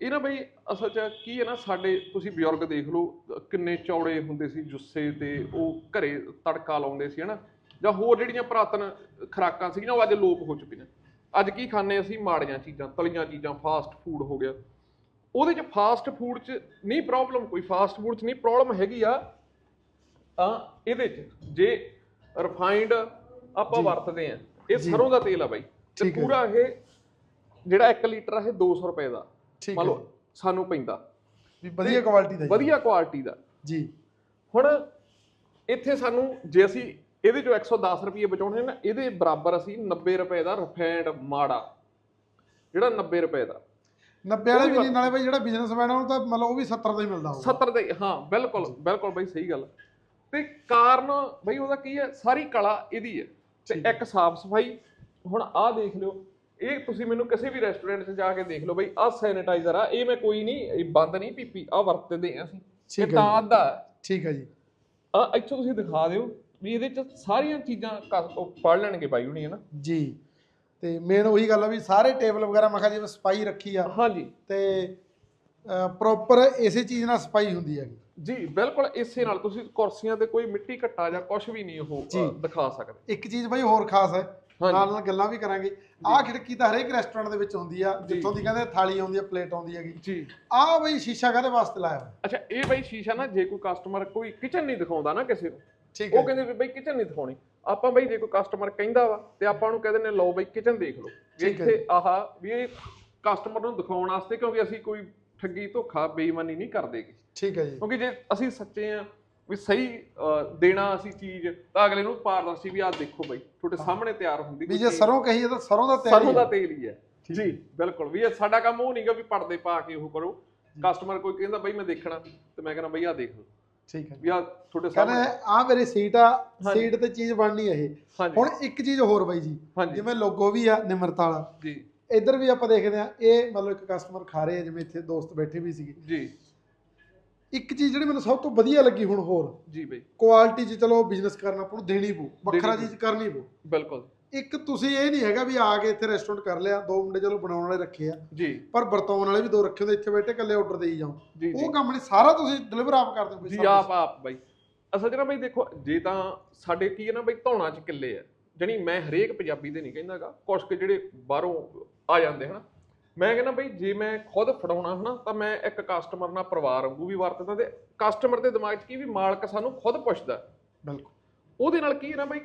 ਇਹ ਨਾ ਬਈ ਅਸਲ 'ਚ ਕੀ ਹੈ ਨਾ ਸਾਡੇ ਤੁਸੀਂ ਬਜ਼ੁਰਗ ਦੇਖ ਲਓ ਕਿੰਨੇ ਚੌੜੇ ਹੁੰਦੇ ਸੀ ਜੁੱਸੇ ਤੇ ਉਹ ਘਰੇ ਤੜਕਾ ਲਾਉਂਦੇ ਸੀ ਹਨਾ। ਜਾਂ ਹੋਰ ਜਿਹੜੀਆਂ ਪੁਰਾਤਨ ਖੁਰਾਕਾਂ ਸੀਗੀਆਂ ਉਹ ਅੱਜ ਲੋਪ ਹੋ ਚੁੱਕੀਆਂ। ਅੱਜ ਕੀ ਖਾਂਦੇ ਅਸੀਂ? ਮਾੜੀਆਂ ਚੀਜ਼ਾਂ ਤਲੀਆਂ ਚੀਜ਼ਾਂ ਫਾਸਟ ਫੂਡ ਹੋ ਗਿਆ। ਉਹਦੇ 'ਚ ਫਾਸਟ ਫੂਡ 'ਚ ਨਹੀਂ ਪ੍ਰੋਬਲਮ ਕੋਈ ਫਾਸਟ ਫੂਡ 'ਚ ਨਹੀਂ ਪ੍ਰੋਬਲਮ ਹੈਗੀ ਆ। ਤਾਂ ਇਹਦੇ 'ਚ ਜੇ ਰਿਫਾਈਨਡ ਆਪਾਂ ਵਰਤਦੇ ਆ ਇਹ। ਸਰੋਂ ਦਾ ਤੇਲ ਆ ਬਾਈ। ਤੇ। ਪੂਰਾ ਇਹ ਜਿਹੜਾ 1 ਲੀਟਰ ਆ ਇਹ 200 ਰੁਪਏ ਦਾ। ਮੰਨ ਲਓ ਸਾਨੂੰ ਪੈਂਦਾ। ਵੀ ਵਧੀਆ ਕੁਆਲਿਟੀ ਦਾ। ਵਧੀਆ ਕੁਆਲਿਟੀ ਦਾ। ਜੀ। ਹੁਣ ਇੱਥੇ ਸਾਨੂੰ ਜੇ ਅਸੀਂ ਇਹਦੇ ਚੋਂ 110 ਰੁਪਏ ਬਚਾਉਣੇ ਨਾ ਇਹਦੇ ਬਰਾਬਰ ਅਸੀਂ 90 ਰੁਪਏ ਦਾ ਰਿਫਾਈਨਡ ਮਾੜਾ ਜਿਹੜਾ 90 ਰੁਪਏ ਦਾ। 90 ਵਾਲੇ ਉਹ ਵੀ ਨਹੀਂ ਨਾਲੇ ਬਈ ਜਿਹੜਾ ਬਿਜ਼ਨਸਮੈਨ ਆ ਉਹਨੂੰ ਤਾਂ ਮਤਲਬ ਉਹ ਵੀ 70 ਦਾ ਹੀ ਮਿਲਦਾ ਹੋਊਗਾ। 70 ਦੇ ਹਾਂ ਬਿਲਕੁਲ ਬਿਲਕੁਲ ਬਈ ਸਹੀ ਗੱਲ। ਤੇ ਕਾਰਨ ਬਈ ਉਹਦਾ ਕੀ ਹੈ? ਸਾਰੀ ਕਲਾ ਇਹਦੀ ਹੈ। ਤੇ। ਇੱਕ ਸਾਫ਼ ਸਫ਼ਾਈ ਹੁਣ ਆਹ ਦੇਖ ਲਿਓ। ਇਹ ਤੁਸੀਂ ਮੈਨੂੰ ਕਿਸੇ ਵੀ ਰੈਸਟੋਰੈਂਟ 'ਚ ਜਾ ਕੇ ਦੇਖ ਲਓ ਬਈ ਆਹ ਸੈਨੀਟਾਈਜ਼ਰ ਆ ਇਹ ਮੈਂ ਕੋਈ ਨਹੀਂ ਇਹ ਬੰਦ ਨਹੀਂ ਪੀਪੀ ਆ ਵਰਤਦੇ ਆ ਅਸੀਂ। ਇਹ ਤਾਂ ਹੈ। ਠੀਕ ਹੈ ਜੀ। ਆ ਇੱਥੋਂ ਤੁਸੀਂ ਦਿਖਾ ਦਿਓ। ਵੀ ਇਹਦੇ ਚ ਸਾਰੀਆਂ ਚੀਜ਼ਾਂ ਉਹ ਪੜ ਲੈਣਗੇ ਬਾਈ ਹੁਣੀ ਹੈ ਨਾ ਜੀ। ਤੇ ਮੇਨ ਉਹੀ ਗੱਲ ਆ ਵੀ ਸਾਰੇ ਟੇਬਲ ਵਗੈਰਾ ਮੈਂ ਕਿਹਾ ਜਿਵੇਂ ਸਫ਼ਾਈ ਰੱਖੀ ਆ। ਹਾਂਜੀ। ਤੇ ਪ੍ਰੋਪਰ ਇਸੇ ਚੀਜ਼ ਨਾਲ ਸਫ਼ਾਈ ਹੁੰਦੀ ਹੈਗੀ। ਜੀ ਬਿਲਕੁਲ ਇਸੇ ਨਾਲ। ਤੁਸੀਂ ਕੁਰਸੀਆਂ ਤੇ ਕੋਈ ਮਿੱਟੀ ਘੱਟਾ ਜਾਂ ਕੁਝ ਵੀ ਨਹੀਂ ਉਹ ਜੀ। ਅ, ਦਿਖਾ ਸਕਦੇ। ਇੱਕ ਚੀਜ਼ ਬਈ ਹੋਰ ਖਾਸ ਹੈ। ਹਾਂਜੀ। ਨਾਲ ਨਾਲ ਗੱਲਾਂ ਵੀ ਕਰਾਂਗੇ। ਆਹ ਖਿੜਕੀ ਤਾਂ ਹਰੇਕ ਰੈਸਟੋਰੈਂਟ ਦੇ ਵਿੱਚ ਹੁੰਦੀ ਆ। ਜੀ। ਜਿੱਥੋਂ ਦੀ ਕਹਿੰਦੇ ਥਾਲੀ ਆਉਂਦੀ ਆ ਪਲੇਟ ਆਉਂਦੀ ਹੈਗੀ। ਜੀ। ਆਹ ਬਈ ਸ਼ੀਸ਼ਾ ਕਾਹਦੇ ਵਾਸਤੇ ਲਾਇਆ ਹੋਇਆ? ਅੱਛਾ ਇਹ ਬਈ ਸ਼ੀਸ਼ਾ ਨਾ ਜੇ ਕੋਈ ਕਸਟਮਰ ਕੋਈ ਕਿਚਨ ਨਹੀਂ ਦਿਖਾਉਂਦਾ ਨਾ ਕਿਸੇ ਨੂੰ ਠੀਕ ਉਹ ਹੈ ਕਹਿੰਦੇ ਵੀ ਬਈ ਕਿਚਨ ਨਹੀਂ ਦਿਖਾਉਣੀ। ਆਪਾਂ ਬਈ ਜੇ ਕੋਈ ਕਸਟਮਰ ਕਹਿੰਦਾ ਵਾ ਤੇ ਆਪਾਂ ਨੂੰ ਕਹਿੰਦੇ ਨੇ ਲਓ ਬਈ ਕਿਚਨ ਦੇਖ ਲਓ। ਵੀ ਠੀਕ ਹੈ ਇੱਥੇ ਆਹ ਵੀ ਇਹ ਕਸਟਮਰ ਨੂੰ ਦਿਖਾਉਣ ਵਾਸਤੇ ਕਿਉਂਕਿ ਅਸੀਂ ਕੋਈ ਠੱਗੀ ਧੋਖਾ ਬੇਈਮਾਨੀ ਨਹੀਂ ਕਰਦੇ ਗੇ। ਠੀਕ ਹੈ ਜੀ। ਕਿਉਂਕਿ ਜੇ ਅਸੀਂ ਸੱਚੇ ਆ ਵੀ ਸਹੀ ਦੇਣਾ ਅਸੀਂ ਚੀਜ਼ ਤਾਂ ਅਗਲੇ ਨੂੰ ਪਾਰਦਰਸ਼ੀ ਵੀ ਆਹ ਦੇਖੋ ਬਈ ਤੁਹਾਡੇ ਸਾਹਮਣੇ ਤਿਆਰ ਹੁੰਦੀ ਵੀ ਕੋਈ ਜੇ ਚੀਜ਼। ਸਰੋਂ ਕਹੀਏ ਤਾਂ ਸਰੋਂ ਦਾ ਤਿਆਰ ਸਰੋਂ ਹੀ ਦਾ ਆ। ਤੇਲ ਹੀ ਹੈ। ਜੀ ਬਿਲਕੁਲ। ਵੀ ਇਹ ਸਾਡਾ ਕੰਮ ਉਹ ਨਹੀਂਗਾ ਵੀ ਪਰਦੇ ਪਾ ਕੇ ਉਹ ਕਰੋ। ਕਸਟਮਰ ਕੋਈ ਕਹਿੰਦਾ ਬਈ ਮੈਂ ਦੇਖਣਾ ਤੇ ਮੈਂ ਕਹਿੰਦਾ ਬਈ ਆਹ ਦੇਖ ਲਓ। ਠੀਕ ਹੈ। ਵੀ ਆਹ ਤੁਹਾਡੇ ਕਹਿੰਦੇ ਸਾਹਮਣੇ। ਆ ਮੇਰੀ ਸੀਟ ਆ ਹਾਂਜੀ। ਸੀਟ ਤੇ ਚੀਜ਼ ਬਣਨੀ ਆ ਇਹ। ਹਾਂਜੀ। ਹੁਣ ਇੱਕ ਚੀਜ਼ ਹੋਰ ਬਾਈ ਜੀ ਹਾਂਜੀ। ਜਿਵੇਂ ਲੋਗੋ ਵੀ ਆ ਨਿਮਰਤਾ ਵਾਲਾ। ਜੀ। ਇੱਧਰ ਵੀ ਆਪਾਂ ਦੇਖਦੇ ਆ ਇਹ ਮਤਲਬ ਇੱਕ ਕਸਟਮਰ ਖਾ ਰਹੇ ਆ ਜਿਵੇਂ ਇੱਥੇ ਦੋਸਤ ਬੈਠੇ ਵੀ ਸੀਗੇ। ਜੀ। ਇੱਕ ਚੀਜ਼ ਜਿਹੜੀ ਮੈਨੂੰ ਸਭ ਤੋਂ ਵਧੀਆ ਲੱਗੀ ਹੁਣ ਹੋਰ ਜੀ ਬਈ। ਕੁਆਲਿਟੀ 'ਚ ਚਲੋ ਬਿਜ਼ਨਸ ਕਰਨਾ ਆਪਾਂ ਨੂੰ ਦੇਣੀ ਪਊ ਵੱਖਰਾ ਦੇਣੀ ਚੀਜ਼ ਕਰਨੀ ਪਊ। ਬਿਲਕੁਲ। ਇੱਕ ਤੁਸੀਂ ਇਹ ਨਹੀਂ ਹੈਗਾ ਵੀ ਆ ਕੇ ਇੱਥੇ ਰੈਸਟੋਰੈਂਟ ਕਰ ਲਿਆ ਦੋ ਮੁੰਡੇ ਚਲੋ ਬਣਾਉਣ ਵਾਲੇ ਰੱਖੇ ਆ। ਜੀ। ਪਰ ਵਰਤਾਉਣ ਵਾਲੇ ਵੀ ਦੋ ਰੱਖੇ ਹੁੰਦੇ ਇੱਥੇ ਬੈਠੇ ਇਕੱਲੇ ਆਰਡਰ ਦੇਈ ਜਾਓ। ਉਹ ਕੰਮ ਨਹੀਂ ਸਾਰਾ ਤੁਸੀਂ ਡਿਲੀਵਰ ਆਪ ਕਰਦੇ ਹੋ ਬਈ ਜੀ ਆਪ ਆਪ ਬਾਈ। ਅਸਲ 'ਚ ਨਾ ਬਈ ਦੇਖੋ ਜੇ ਤਾਂ ਸਾਡੇ ਕੀ ਹੈ ਨਾ ਬਈ ਧੌਣਾ 'ਚ ਕਿੱਲੇ ਆ। ਜਣੀ ਮੈਂ ਹਰੇਕ ਪੰਜਾਬੀ ਦੇ ਨਹੀਂ ਕਹਿੰਦਾਗਾ ਕੁਝ ਕੁ ਜਿਹੜੇ ਬਾਹਰੋਂ ਆ ਜਾਂਦੇ ਹਨਾ। ਮੈਂ ਕਹਿੰਦਾ ਬਈ ਜੇ ਮੈਂ ਖੁਦ ਫੜਾਉਣਾ ਹਨਾ ਤਾਂ ਮੈਂ ਇੱਕ ਕਸਟਮਰ ਨਾਲ ਪਰਿਵਾਰ ਵਾਂਗੂ ਵੀ ਵਰਤਦਾ ਤੇ ਕਸਟਮਰ ਦੇ ਦਿਮਾਗ 'ਚ ਕੀ ਵੀ ਮਾਲਕ ਸਾਨੂੰ ਖੁਦ ਪੁੱਛਦਾ। ਬਿਲਕੁਲ। ਉਹਦੇ ਨਾਲ ਕੀ ਹੈ ਨਾ ਬਈ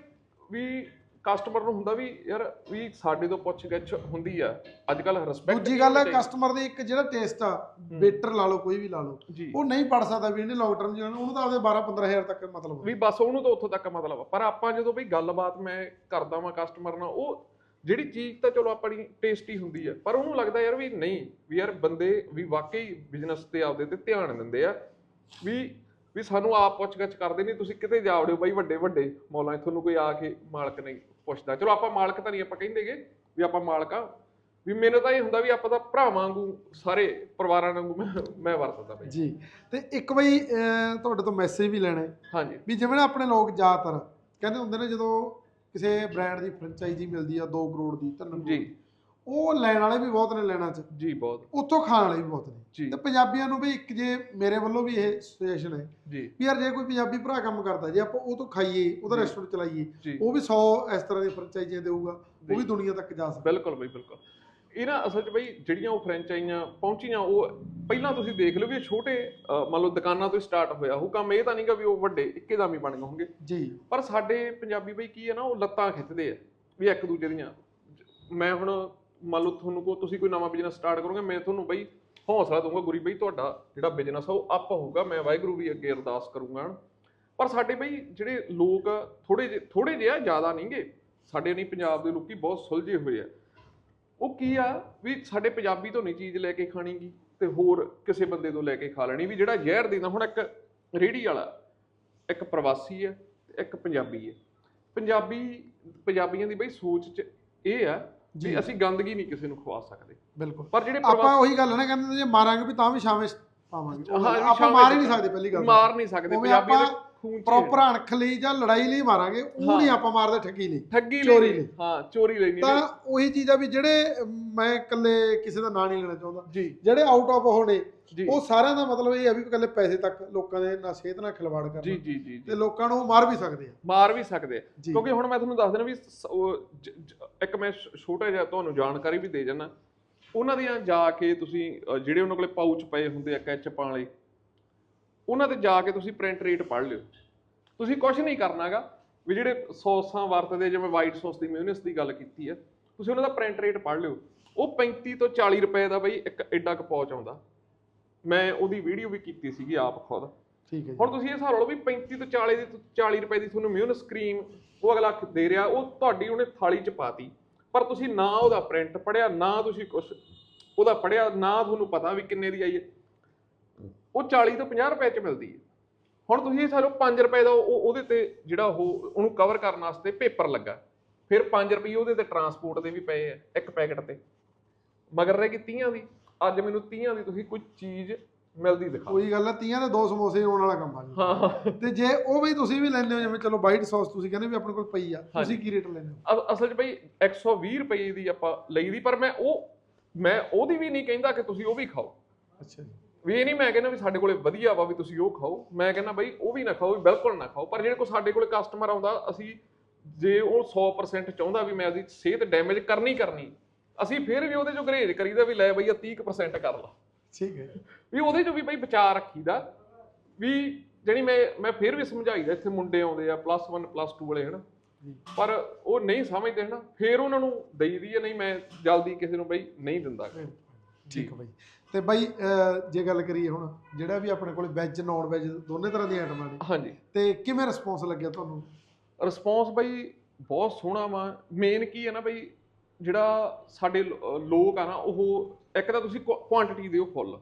ਵੀ ਕਸਟਮਰ ਨੂੰ ਹੁੰਦਾ ਵੀ ਯਾਰ ਵੀ ਸਾਡੇ ਤੋਂ ਪੁੱਛ ਗਿੱਛ ਹੁੰਦੀ ਆ। ਅੱਜ ਕੱਲ ਰਿਸਪੈਕਟ ਦੂਜੀ ਗੱਲ ਹੈ ਕਸਟਮਰ ਦੇ ਇੱਕ ਜਿਹੜਾ ਟੇਸਟ ਆ ਵੇਟਰ ਲਾ ਲਓ ਕੋਈ ਵੀ ਲਾ ਲਓ ਉਹ ਨਹੀਂ ਪੜ ਸਕਦਾ ਵੀ ਇਹਨੇ ਲੌਂਗ ਟਰਮ ਜਿਹਨਾਂ ਉਹਨੂੰ ਤਾਂ ਆਪਦੇ 12 15000 ਤੱਕ ਮਤਲਬ ਵੀ ਬਸ ਉਹਨੂੰ ਤਾਂ ਉੱਥੋਂ ਤੱਕ ਮਤਲਬ ਆ। ਪਰ ਆਪਾਂ ਜਦੋਂ ਬਈ ਗੱਲਬਾਤ ਮੈਂ ਕਰਦਾ ਵਾਂ ਕਸਟਮਰ ਨਾਲ ਉਹ ਜਿਹੜੀ ਚੀਜ਼ ਤਾਂ ਚਲੋ ਆਪਣੀ ਟੇਸਟੀ ਹੁੰਦੀ ਆ ਪਰ ਉਹਨੂੰ ਲੱਗਦਾ ਯਾਰ ਵੀ ਨਹੀਂ ਵੀ ਯਾਰ ਬੰਦੇ ਵੀ ਵਾਕਈ ਬਿਜ਼ਨਸ ਤੇ ਆਪਦੇ ਤੇ ਧਿਆਨ ਦਿੰਦੇ ਆ ਵੀ ਵੀ ਸਾਨੂੰ ਆਪ ਪੁੱਛ-ਗਿੱਛ ਕਰਦੇ ਨਹੀਂ ਤੁਸੀਂ ਕਿਤੇ ਜਾ ਵੜਿਓ ਬਾਈ ਵੱਡੇ ਵੱਡੇ ਮੌਲਾਂ 'ਚ ਤੁਹਾਨੂੰ ਕੋਈ ਆ ਕੇ ਮਾਲਕ ਨਹੀਂ ਪੁੱਛਦਾ। ਚਲੋ ਆਪਾਂ ਮਾਲਕ ਤਾਂ ਨਹੀਂ ਆਪਾਂ ਕਹਿੰਦੇਗੇ ਵੀ ਆਪਾਂ ਮਾਲਕ ਆ ਵੀ ਮੈਨੂੰ ਤਾਂ ਇਹ ਹੁੰਦਾ ਵੀ ਆਪਾਂ ਤਾਂ ਭਰਾਵਾਂ ਵਾਂਗੂ ਸਾਰੇ ਪਰਿਵਾਰਾਂ ਵਾਂਗੂ ਮੈਂ ਮੈਂ ਵਰਤਦਾ ਬਈ ਜੀ। ਤੇ ਇੱਕ ਬਈ ਅਹ, ਤੁਹਾਡੇ ਤੋਂ ਮੈਸੇਜ ਵੀ ਲੈਣਾ ਹਾਂਜੀ। ਵੀ ਜਿਵੇਂ ਨਾ ਆਪਣੇ ਲੋਕ ਜ਼ਿਆਦਾਤਰ ਕਹਿੰਦੇ ਹੁੰਦੇ ਨੇ ਜਦੋਂ ਕਿਸੇ ਬ੍ਰਾਂਡ ਦੀ ਫਰੈਂਚਾਈਜ਼ੀ ਮਿਲਦੀ ਆ 2 ਕਰੋੜ ਦੀ 3 ਕਰੋੜ ਜੀ। ਦੀ, ਉਹ ਲੈਣ ਵਾਲੇ ਵੀ ਬਹੁਤ ਨੇ ਲੈਣਾ ਚ। ਜੀ ਬਹੁਤ। ਉੱਥੋਂ ਖਾਣ ਵਾਲੇ ਵੀ ਬਹੁਤ ਨੇ। ਜੀ। ਤੇ ਪੰਜਾਬੀਆਂ ਨੂੰ ਵੀ ਇੱਕ ਜੇ ਮੇਰੇ ਵੱਲੋਂ ਵੀ ਇਹ ਸੁਜੈਸ਼ਨ ਹੈ ਜੀ। ਵੀ ਯਾਰ ਜੇ ਕੋਈ ਪੰਜਾਬੀ ਭਰਾ ਕੰਮ ਕਰਦਾ ਜੇ ਆਪਾਂ ਉਹ ਤੋਂ ਖਾਈਏ ਉਹਦਾ। ਰੈਸਟੋਰੈਂਟ ਚਲਾਈਏ ਉਹ ਵੀ 100 ਇਸ ਤਰ੍ਹਾਂ ਦੀਆਂ ਫਰੈਂਚਾਈਜ਼ੀਆਂ ਦੇਊਗਾ ਉਹ ਵੀ। ਦੁਨੀਆ ਤੱਕ ਜਾ ਸਕਦਾ। ਬਿਲਕੁਲ ਬਈ ਬਿਲਕੁਲ। ਇਹ ਨਾ ਅਸਲ 'ਚ ਬਈ ਜਿਹੜੀਆਂ ਉਹ ਫਰੈਂਚਾਈਆਂ ਪਹੁੰਚੀਆਂ ਉਹ ਪਹਿਲਾਂ ਤੁਸੀਂ ਦੇਖ ਲਓ ਵੀ ਇਹ ਛੋਟੇ ਮੰਨ ਲਓ ਦੁਕਾਨਾਂ ਤੋਂ ਸਟਾਰਟ ਹੋਇਆ। ਉਹ ਕੰਮ ਇਹ ਤਾਂ ਨਹੀਂਗਾ ਵੀ ਉਹ ਵੱਡੇ ਇੱਕੇਦਮ ਹੀ ਬਣ ਗਏ ਹੋਣਗੇ। ਜੀ। ਪਰ ਸਾਡੇ ਪੰਜਾਬੀ ਬਈ ਕੀ ਹੈ ਨਾ ਉਹ ਲੱਤਾਂ ਖਿੱਚਦੇ ਆ ਵੀ ਇੱਕ ਦੂਜੇ ਦੀਆਂ। ਮੈਂ ਹੁਣ ਮੰਨ ਲਓ ਤੁਹਾਨੂੰ ਕੋ ਤੁਸੀਂ ਕੋਈ ਨਵਾਂ ਬਿਜ਼ਨਸ ਸਟਾਰਟ ਕਰੋਗੇ, ਮੈਂ ਤੁਹਾਨੂੰ ਬਈ ਹੌਸਲਾ ਦਊਂਗਾ ਗੁਰੀ ਬਈ ਤੁਹਾਡਾ ਜਿਹੜਾ ਬਿਜ਼ਨਸ ਆ ਉਹ ਅਪ ਹੋਊਗਾ, ਮੈਂ ਵਾਹਿਗੁਰੂ ਵੀ ਅੱਗੇ ਅਰਦਾਸ ਕਰੂੰਗਾ ਪਰ ਸਾਡੇ ਬਈ ਜਿਹੜੇ ਲੋਕ ਥੋੜੇ ਜਿਹੇ ਥੋੜੇ ਜਿਹੇ ਆ, ਜ਼ਿਆਦਾ ਨਹੀਂਗੇ ਸਾਡੇ ਨਹੀਂ ਪੰਜਾਬ ਦੇ ਲੋਕੀ ਬਹੁਤ ਸੁਲਝੇ ਹੋਏ ਆ। ਉਹ ਕੀ ਆ ਵੀ ਸਾਡੇ ਪੰਜਾਬੀ ਤੋਂ ਨਹੀਂ ਚੀਜ਼ ਲੈ ਕੇ ਖਾਣੀਗੀ ਤੇ ਹੋਰ ਕਿਸੇ ਬੰਦੇ ਤੋਂ ਲੈ ਕੇ ਖਾ ਲੈਣੀ। ਵੀ ਜਿਹੜਾ ਜ਼ਹਿਰ ਦਿੰਦਾ ਹੁਣ ਇੱਕ ਰੇੜੀ ਵਾਲਾ, ਇੱਕ ਪ੍ਰਵਾਸੀ ਹੈ ਤੇ ਇੱਕ ਪੰਜਾਬੀ ਹੈ ਪੰਜਾਬੀ ਪੰਜਾਬੀਆਂ ਦੀ ਬਈ ਸੋਚ 'ਚ ਇਹ ਆ ਵੀ ਅਸੀਂ ਗੰਦਗੀ ਨਹੀਂ ਕਿਸੇ ਨੂੰ ਖਵਾ ਸਕਦੇ ਬਿਲਕੁਲ ਪਰ ਜਿਹੜੇ ਆਪਾਂ ਉਹੀ ਗੱਲ ਨਾ ਕਹਿੰਦੇ ਜੇ ਮਾਰਾਂਗੇ ਵੀ ਤਾਂ ਵੀ ਸ਼ਾਮੇ ਪਾਵਾਂਗੇ ਆਪਾਂ ਮਾਰ ਹੀ ਨਹੀਂ। ਸਕਦੇ ਪਹਿਲੀ ਗੱਲ। ਮਾਰ ਨਹੀਂ ਸਕਦੇ ਉਵੇਂ ਪੰਜਾਬੀਆਂ ਦੇ ਪ੍ਰੋਪਰ ਅਣਖ ਲਈ ਜਾਂ ਲੜਾਈ ਲਈ ਮਾਰਾਂਗੇ ਉਹ। ਨਹੀਂ ਆਪਾਂ ਮਾਰਦੇ ਠੱਗੀ ਲਈ ਠੱਗੀ ਚੋਰੀ ਲਈ ਲਈ। ਹਾਂ ਚੋਰੀ ਲਈ ਨਹੀਂ। ਤਾਂ ਉਹੀ ਚੀਜ਼ ਆ ਵੀ ਜਿਹੜੇ ਮੈਂ ਇਕੱਲੇ ਕਿਸੇ ਦਾ ਨਾਂ ਨਹੀਂ ਲੈਣਾ ਚਾਹੁੰਦਾ। ਜਿਹੜੇ ਆਊਟ ਆਫ ਜੀ। ਉਹ ਸਾਰਿਆਂ ਦਾ ਮਤਲਬ ਇਹ ਆ ਵੀ ਇਕੱਲੇ ਪੈਸੇ ਤੱਕ ਲੋਕਾਂ ਦੇ ਨਾਲ ਸਿਹਤ ਨਾਲ ਖਿਲਵਾੜ ਕਰਨਾ। ਜੀ ਜੀ ਜੀ ਤੇ ਲੋਕਾਂ ਨੂੰ ਮਾਰ ਵੀ ਸਕਦੇ ਆ। ਮਾਰ ਵੀ ਸਕਦੇ ਆ। ਕਿਉਂਕਿ ਹੁਣ ਮੈਂ ਤੁਹਾਨੂੰ ਦੱਸ ਦੇਣਾ ਵੀ ਇੱਕ ਮੈਂ ਛੋਟਾ ਜਿਹਾ ਤੁਹਾਨੂੰ ਜਾਣਕਾਰੀ ਵੀ ਦੇ ਜਾਣਾ ਉਹਨਾਂ ਦੀਆਂ ਜਾ ਕੇ ਤੁਸੀਂ ਜਿਹੜੇ ਉਹਨਾਂ ਕੋਲੇ ਪਾਊਚ ਪਏ ਹੁੰਦੇ ਆ ਕੈਚਅਪਾਂ ਵਾਲੇ ਉਹਨਾਂ ਤੇ ਜਾ ਕੇ ਤੁਸੀਂ ਪ੍ਰਿੰਟ ਰੇਟ ਪੜ੍ਹ ਲਿਓ। ਤੁਸੀਂ ਕੁਝ ਨਹੀਂ ਕਰਨਾਗਾ ਵੀ ਜਿਹੜੇ ਸੌਸਾਂ ਵਰਤਦੇ ਜਿਵੇਂ ਵਾਈਟ ਸੌਸ ਦੀ ਮਿਊਨਿਸ ਦੀ ਗੱਲ ਕੀਤੀ ਹੈ ਤੁਸੀਂ ਉਹਨਾਂ ਦਾ ਪ੍ਰਿੰਟ ਰੇਟ ਪੜ੍ਹ ਲਿਓ। ਉਹ 35 ਤੋਂ 40 ਰੁਪਏ ਦਾ ਬਈ ਇੱਕ ਐਡਾ ਕੁ ਪਾਊਚ ਆਉਂਦਾ। ਮੈਂ ਉਹਦੀ ਵੀਡੀਓ ਵੀ ਕੀਤੀ ਸੀਗੀ ਆਪ ਖੁਦ। ਠੀਕ ਹੈ ਜੀ। ਹੁਣ ਤੁਸੀਂ ਇਹ ਹਿਸਾਬ ਲਓ ਵੀ 35 ਤੋਂ 40 ਦੀ 40 ਰੁਪਏ ਦੀ ਤੁਹਾਨੂੰ ਮਿਊਨਸ ਕਰੀਮ ਉਹ ਅਗਲਾ ਦੇ ਰਿਹਾ ਉਹ ਤੁਹਾਡੀ ਉਹਨੇ ਥਾਲੀ 'ਚ ਪਾਤੀ। ਪਰ ਤੁਸੀਂ ਨਾ ਉਹਦਾ ਪ੍ਰਿੰਟ ਪੜਿਆ ਨਾ ਤੁਸੀਂ ਕੁਝ ਉਹਦਾ ਪੜਿਆ ਨਾ ਤੁਹਾਨੂੰ ਪਤਾ ਵੀ ਕਿੰਨੇ ਦੀ ਆਈ ਹੈ। ਉਹ 40 ਤੋਂ 50 ਰੁਪਏ 'ਚ ਮਿਲਦੀ ਹੈ। ਹੁਣ ਤੁਸੀਂ ਇਹ ਲਓ 5 ਰੁਪਏ ਦਾ ਉਹ ਉਹਦੇ ਤੇ ਜਿਹੜਾ ਉਹ ਉਹਨੂੰ ਕਵਰ ਕਰਨ ਵਾਸਤੇ ਪੇਪਰ ਲੱਗਾ। ਫਿਰ 5 ਰੁਪਏ ਉਹਦੇ ਤੇ ਟਰਾਂਸਪੋਰਟ ਦੇ ਵੀ ਪਏ ਆ ਇੱਕ ਪੈਕਟ ਤੇ। ਮਗਰ ਰਹਿ ਗਈ 30 ਦੀ। ਅੱਜ ਮੈਨੂੰ 30 ਦੀ ਤੁਸੀਂ ਕੋਈ ਚੀਜ਼ ਮਿਲਦੀ ਦਿਖਾਓ ਉਹੀ ਗੱਲ ਆ ਤੀਆਂ ਦੇ ਦੋ ਸਮੋਸੇ ਆਉਣ ਵਾਲਾ ਕੰਮ ਆ ਜੀ। ਹਾਂ। ਤੇ ਜੇ ਉਹ ਵੀ ਤੁਸੀਂ ਵੀ ਲੈਂਦੇ ਹੋ ਜਿਵੇਂ ਚਲੋ ਵਾਈਟ ਸੌਸ ਤੁਸੀਂ ਕਹਿੰਦੇ ਵੀ ਆਪਣੇ ਕੋਲ ਪਈ ਆ ਤੁਸੀਂ ਕੀ ਰੇਟ ਲੈਂਦੇ ਹੋ? ਅਸਲ 'ਚ ਬਈ 120 ਰੁਪਏ ਦੀ ਆਪਾਂ ਲਈ ਦੀ ਪਰ ਮੈਂ ਉਹ ਮੈਂ ਉਹਦੀ ਵੀ ਨਹੀਂ ਕਹਿੰਦਾ ਕਿ ਤੁਸੀਂ ਉਹ ਵੀ ਖਾਓ। ਅੱਛਾ ਜੀ। ਵੀ ਇਹ ਨਹੀਂ ਮੈਂ ਕਹਿੰਦਾ ਵੀ ਸਾਡੇ ਕੋਲੇ ਵਧੀਆ ਵਾ ਵੀ ਤੁਸੀਂ ਉਹ ਖਾਓ। ਮੈਂ ਕਹਿੰਦਾ ਬਈ ਉਹ ਵੀ ਨਾ ਖਾਓ ਵੀ ਬਿਲਕੁਲ ਨਾ ਖਾਓ। ਪਰ ਜਿਹੜੇ ਕੋ ਸਾਡੇ ਕੋਲੇ ਕਸਟਮਰ ਆਉਂਦਾ ਅਸੀਂ ਜੇ ਉਹ 100% ਚਾਹੁੰਦਾ ਵੀ ਮੈਂ ਉਹਦੀ ਸਿਹਤ ਡੈਮੇਜ ਕਰਨੀ ਕਰਨੀ ਅਸੀਂ ਫਿਰ ਵੀ ਉਹਦੇ ਚੋਂ ਗਰੇਜ ਕਰੀਦਾ ਵੀ ਲੈ ਬਈ ਆ 30% ਕਰ ਲਾ। ਠੀਕ ਹੈ। ਵੀ ਉਹਦੇ ਚੋਂ ਵੀ ਬਈ ਬਚਾ ਰੱਖੀਦਾ। ਵੀ ਜਿਹੜੀ ਮੈਂ ਮੈਂ ਫਿਰ ਵੀ ਸਮਝਾਈਦਾ ਇੱਥੇ ਮੁੰਡੇ ਆਉਂਦੇ ਆ ਪਲੱਸ 1 ਪਲੱਸ 2 ਵਾਲੇ ਹਨਾ। ਪਰ ਉਹ ਨਹੀਂ ਸਮਝਦੇ ਹਨਾ। ਫਿਰ ਉਹਨਾਂ ਨੂੰ ਦੇਈਦੀ ਹੈ ਨਹੀਂ ਮੈਂ ਜਲਦੀ ਕਿਸੇ ਨੂੰ ਬਈ ਨਹੀਂ ਦਿੰਦਾ। ਠੀਕ ਹੈ ਬਾਈ। ਤੇ ਬਾਈ ਜੇ ਗੱਲ ਕਰੀਏ ਹੁਣ ਜਿਹੜਾ ਵੀ ਆਪਣੇ ਕੋਲ ਵੈਜ ਨਾਨ ਵੈਜ ਦੋਨੇ ਤਰ੍ਹਾਂ ਦੀਆਂ ਆਈਟਮਾਂ ਨੇ। ਹਾਂਜੀ। ਤੇ ਕਿਵੇਂ ਰਿਸਪੌਂਸ ਲੱਗਿਆ ਤੁਹਾਨੂੰ? ਰਿਸਪੌਂਸ ਬਈ ਬਹੁਤ ਸੋਹਣਾ ਵਾ। ਮੇਨ ਕੀ ਹੈ ਨਾ ਬਈ ਜਿਹੜਾ ਸਾਡੇ ਲੋਕ ਆ ਨਾ ਉਹ ਇੱਕ ਤਾਂ ਤੁਸੀਂ ਕੁਆਂਟੀਟੀ ਦਿਓ ਫੁੱਲ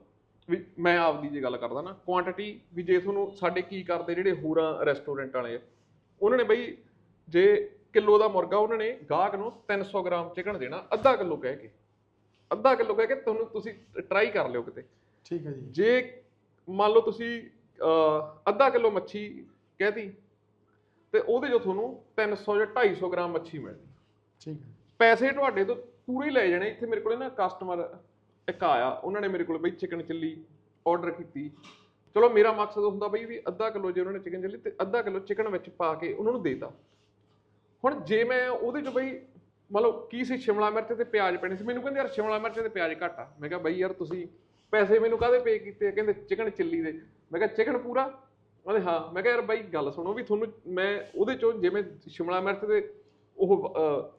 ਵੀ ਮੈਂ ਆਪਦੀ ਜੇ ਗੱਲ ਕਰਦਾ ਨਾ ਕੁਆਂਟੀਟੀ ਵੀ ਜੇ ਤੁਹਾਨੂੰ ਸਾਡੇ ਕੀ ਕਰਦੇ ਜਿਹੜੇ ਹੋਰਾਂ ਰੈਸਟੋਰੈਂਟ ਵਾਲੇ ਉਹਨਾਂ ਨੇ ਬਈ ਜੇ ਕਿਲੋ ਦਾ ਮੁਰਗਾ ਉਹਨਾਂ ਨੇ ਗਾਹਕ ਨੂੰ 300 ਗ੍ਰਾਮ ਚਿਕਨ ਦੇਣਾ ਅੱਧਾ ਕਿਲੋ ਕਹਿ ਕੇ। ਅੱਧਾ ਕਿਲੋ ਕਹਿ ਕੇ ਤੁਹਾਨੂੰ ਤੁਸੀਂ ਟਰਾਈ ਕਰ ਲਿਓ ਕਿਤੇ। ਠੀਕ ਹੈ ਜੀ। ਜੇ ਮੰਨ ਲਓ ਤੁਸੀਂ ਅੱਧਾ ਕਿਲੋ ਮੱਛੀ ਕਹਿਤੀ ਤੇ ਉਹਦੇ ਜੋ ਤੁਹਾਨੂੰ 300 ਜਾਂ 250 ਗ੍ਰਾਮ ਮੱਛੀ ਮਿਲਦੀ ਠੀਕ ਹੈ। ਪੈਸੇ ਤੁਹਾਡੇ ਤੋਂ ਪੂਰੇ ਲੈ ਜਾਣੇ। ਇੱਥੇ ਮੇਰੇ ਕੋਲੇ ਨਾ ਕਸਟਮਰ ਇੱਕ ਆਇਆ ਉਹਨਾਂ ਨੇ ਮੇਰੇ ਕੋਲ ਬਈ ਚਿਕਨ ਚਿੱਲੀ ਆਰਡਰ ਕੀਤੀ। ਚਲੋ ਮੇਰਾ ਮਕਸਦ ਹੁੰਦਾ ਬਈ ਵੀ ਅੱਧਾ ਕਿਲੋ ਜੇ ਉਹਨਾਂ ਨੇ ਚਿਕਨ ਚਿੱਲੀ ਤੇ ਅੱਧਾ ਕਿਲੋ ਚਿਕਨ ਵਿੱਚ ਪਾ ਕੇ ਉਹਨਾਂ ਨੂੰ ਦੇਤਾ ਹੁਣ ਜੇ ਮੈਂ ਉਹਦੇ ਚ ਬਈ ਮੰਨ ਲਓ ਕੀ ਸੀ ਸ਼ਿਮਲਾ ਮਿਰਚ ਤੇ ਪਿਆਜ਼ ਪੈਣੇ ਸੀ? ਮੈਨੂੰ ਕਹਿੰਦੇ ਯਾਰ ਸ਼ਿਮਲਾ ਮਿਰਚ ਤੇ ਪਿਆਜ਼ ਘੱਟ ਆ। ਮੈਂ ਕਿਹਾ ਬਾਈ ਯਾਰ ਤੁਸੀਂ ਪੈਸੇ ਮੈਨੂੰ ਕਾਹਦੇ ਪੇ ਕੀਤੇ? ਕਹਿੰਦੇ ਚਿਕਨ ਚਿੱਲੀ ਦੇ। ਮੈਂ ਕਿਹਾ ਚਿਕਨ ਪੂਰਾ? ਕਹਿੰਦੇ ਹਾਂ। ਮੈਂ ਕਿਹਾ ਯਾਰ ਬਾਈ ਗੱਲ ਸੁਣੋ ਵੀ ਤੁਹਾਨੂੰ ਮੈਂ ਉਹਦੇ ਚੋਂ ਜਿਵੇਂ ਸ਼ਿਮਲਾ ਮਿਰਚ ਦੇ ਉਹ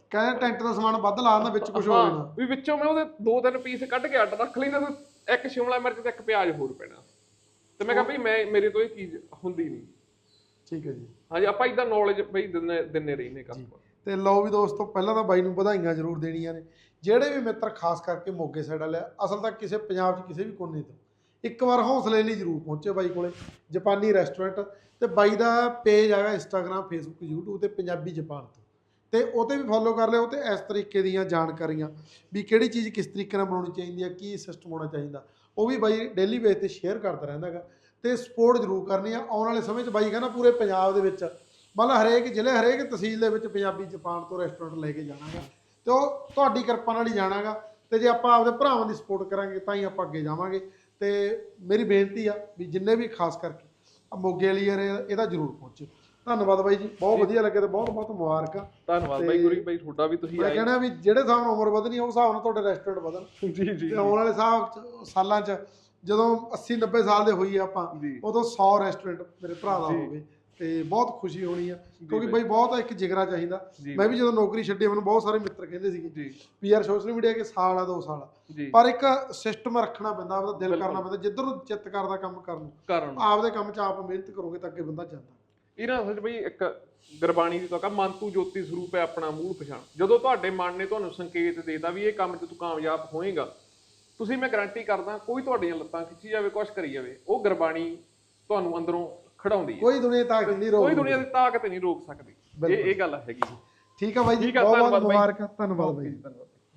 ਕਹਿੰਦੇ ਟੈਂਟ ਦਾ ਸਮਾਨ ਵੱਧ ਲਾ ਦਿੰਦਾ ਵਿੱਚ ਕੁਝ ਹਾਂ, ਵੀ ਵਿੱਚੋਂ ਮੈਂ ਉਹਦੇ ਦੋ ਤਿੰਨ ਪੀਸ ਕੱਢ ਕੇ ਅੱਡ ਰੱਖ ਲੈਂਦਾ ਤੇ ਇੱਕ ਸ਼ਿਮਲਾ ਮਿਰਚ ਤੇ ਇੱਕ ਪਿਆਜ਼ ਹੋਰ ਪੈਣਾ। ਤੇ ਮੈਂ ਕਿਹਾ ਬਈ ਮੈਂ ਮੇਰੇ ਤੋਂ ਇਹ ਚੀਜ਼ ਹੁੰਦੀ ਨਹੀਂ। ਠੀਕ ਹੈ ਜੀ। ਹਾਂਜੀ ਆਪਾਂ ਇਦਾਂ ਨੌਲੇਜ ਬਈ ਦਿੰਨੇ ਦਿੰਨੇ ਰਹਿੰਦੇ ਕੰਮ ਤੇ ਲਓ ਵੀ ਦੋਸਤੋ, ਪਹਿਲਾਂ ਤਾਂ ਬਾਈ ਨੂੰ ਵਧਾਈਆਂ ਜ਼ਰੂਰ ਦੇਣੀਆਂ ਨੇ। ਜਿਹੜੇ ਵੀ ਮਿੱਤਰ ਖਾਸ ਕਰਕੇ ਮੋਗੇ ਸਾਈਡ ਵਾਲੇ ਅਸਲ ਤਾਂ ਕਿਸੇ ਪੰਜਾਬ 'ਚ ਕਿਸੇ ਵੀ ਕੋਨੇ ਤੋਂ ਇੱਕ ਵਾਰ ਹੌਸਲੇ ਲਈ ਜ਼ਰੂਰ ਪਹੁੰਚੇ ਬਾਈ ਕੋਲੇ, ਜਾਪਾਨੀ ਰੈਸਟੋਰੈਂਟ ਤੇ ਬਾਈ ਦਾ ਪੇਜ ਹੈਗਾ ਇੰਸਟਾਗ੍ਰam ਫੇਸਬੁੱਕ YouTube ਤੇ ਪੰਜਾਬੀ ਜਾਪਾਨ ਤੋਂ। ਤੇ ਉਹ ਤੇ ਵੀ ਫੋਲੋ ਕਰ ਲਿਓ ਤੇ ਇਸ ਤਰੀਕੇ ਦੀਆਂ ਜਾਣਕਾਰੀਆਂ ਵੀ ਕਿਹੜੀ ਚੀਜ਼ ਕਿਸ ਤਰੀਕੇ ਨਾਲ ਬਣਾਉਣੀ ਚਾਹੀਦੀ ਹੈ ਕੀ ਸਿਸਟਮ ਹੋਣਾ ਚਾਹੀਦਾ, ਉਹ ਵੀ ਬਾਈ ਡੇਲੀ ਬੇਸ ਤੇ ਸ਼ੇਅਰ ਕਰਦਾ ਰਹਿੰਦਾ ਹੈਗਾ। ਤੇ ਸਪੋਰਟ ਜ਼ਰੂਰ ਕਰਨੀ ਆ। ਆਉਣ ਵਾਲੇ ਸਮੇਂ 'ਚ ਬਾਈ ਕਹਿੰਦਾ ਪੂਰੇ ਪੰਜਾਬ ਦੇ ਵਿੱਚ ਮਤਲਬ ਹਰੇਕ ਜ਼ਿਲ੍ਹੇ ਹਰੇਕ ਤਹਿਸੀਲ ਦੇ ਵਿੱਚ ਪੰਜਾਬੀ ਜਾਪਾਨ ਤੋਂ ਰੈਸਟੋਰੈਂਟ ਲੈ ਕੇ ਜਾਣਾਗਾ ਤੇ ਉਹ ਤੁਹਾਡੀ ਕਿਰਪਾ ਨਾਲ ਹੀ ਜਾਣਾਗਾ ਤੇ ਜੇ ਆਪਾਂ ਆਪਦੇ ਭਰਾਵਾਂ ਦੀ ਸਪੋਰਟ ਕਰਾਂਗੇ ਤਾਂ ਹੀ ਆਪਾਂ ਅੱਗੇ ਜਾਵਾਂਗੇ ਤੇ ਮੇਰੀ ਬੇਨਤੀ ਆ ਵੀ ਜਿੰਨੇ ਵੀ ਖਾਸ ਕਰਕੇ ਆ ਮੋਗੇ ਵਾਲੀ ਏਰੀਆ ਇਹਦਾ ਜ਼ਰੂਰ ਪਹੁੰਚੋ। ਧੰਨਵਾਦ ਬਾਈ ਜੀ ਬਹੁਤ ਵਧੀਆ ਲੱਗਿਆ ਤੇ ਬਹੁਤ ਬਹੁਤ ਮੁਬਾਰਕਾਂ। ਧੰਨਵਾਦ ਬਾਈ ਗੁਰੀ ਬਾਈ ਤੁਹਾਡਾ ਵੀ ਤੁਸੀਂ ਮੈਂ ਆਏ। ਕਹਿੰਦਾ ਵੀ ਜਿਹੜੇ ਹਿਸਾਬ ਨਾਲ ਉਮਰ ਵਧਣੀ ਉਸ ਹਿਸਾਬ ਨਾਲ ਤੁਹਾਡੇ ਰੈਸਟੋਰੈਂਟ ਵਧਣ। ਜੀ ਜੀ ਤੇ ਆਉਣ ਵਾਲੇ ਚ- ਸਾਲਾਂ 'ਚ ਜਦੋਂ 80 90 ਸਾਲ ਦੇ ਹੋਈਏ ਆਪਾਂ ਉਦੋਂ 100 ਰੈਸਟੋਰੈਂਟ ਮੇਰੇ ਭਰਾ ਦਾ। ਹੋਵੇ। ਤੇ ਬਹੁਤ ਖੁਸ਼ੀ ਹੋਣੀ ਆ। ਕਿਉਂਕਿ ਬਾਈ। ਬਹੁਤ ਇੱਕ ਜਿਗਰਾ ਚਾਹੀਦਾ। ਮੈਂ ਵੀ ਜਦੋਂ ਨੌਕਰੀ ਛੱਡੀ ਮੈਨੂੰ ਬਹੁਤ ਸਾਰੇ ਮਿੱਤਰ ਕਹਿੰਦੇ ਸੀਗੇ ਜੀ। ਵੀ ਯਾਰ ਸੋਸ਼ਲ ਮੀਡੀਆ ਕੇ ਸਾਲ ਆ ਦੋ ਸਾਲ ਆ। ਪਰ ਇੱਕ ਸਿਸਟਮ ਰੱਖਣਾ ਪੈਂਦਾ ਆਪਦਾ ਦਿਲ। ਕਰਨਾ ਪੈਂਦਾ ਜਿੱਧਰ ਨੂੰ ਚਿੱਤ ਕਰਦਾ ਕੰਮ ਕਰਨ। ਨੂੰ ਆਪਦੇ ਕੰਮ 'ਚ ਆਪ ਮਿਹਨਤ ਕਰੋਗੇ ਤਾਂ ਅੱਗੇ ਬੰਦਾ ਜਾਂਦਾ। ਇਹਨਾਂ ਅਸਲ 'ਚ ਬਈ ਇੱਕ ਗੁਰਬਾਣੀ ਦੀ ਤਾਂ ਮਨ ਤੂੰ ਜੋਤੀ ਸਰੂਪ ਹੈ ਆਪਣਾ ਮੂਲ ਪਛਾਣ। ਜਦੋਂ ਤੁਹਾਡੇ ਮਨ ਨੇ ਤੁਹਾਨੂੰ ਸੰਕੇਤ ਦੇਤਾ ਵੀ ਇਹ ਕੰਮ 'ਚ ਤੂੰ ਕਾਮਯਾਬ ਹੋਏਗਾ ਤੁਸੀਂ ਮੈਂ ਗਾਰੰਟੀ ਕਰਦਾ ਕੋਈ ਤੁਹਾਡੀਆਂ ਲੱਤਾਂ ਖਿੱਚੀ ਜਾਵੇ ਕੁਛ ਕਰੀ ਜਾਵੇ ਉਹ ਗੁਰਬਾਣੀ ਤੁਹਾਨੂੰ ਅੰਦਰੋਂ ਖੜਾਉਂਦੀ ਹੈ। ਕੋਈ ਦੁਨੀਆ ਤੱਕ ਨਹੀਂ ਰੋਕ ਕੋਈ ਦੁਨੀਆ ਦੀ ਤਾਕਤ ਨਹੀਂ ਰੋਕ ਸਕਦੀ। ਇਹ। ਇਹ ਗੱਲ ਹੈਗੀ। ਠੀਕ ਆ ਬਾਈ ਜੀ ਬਹੁਤ ਬਹੁਤ। ਮੁਬਾਰਕਾਂ। ਧੰਨਵਾਦ ਬਾਈ ਧੰਨਵਾਦ।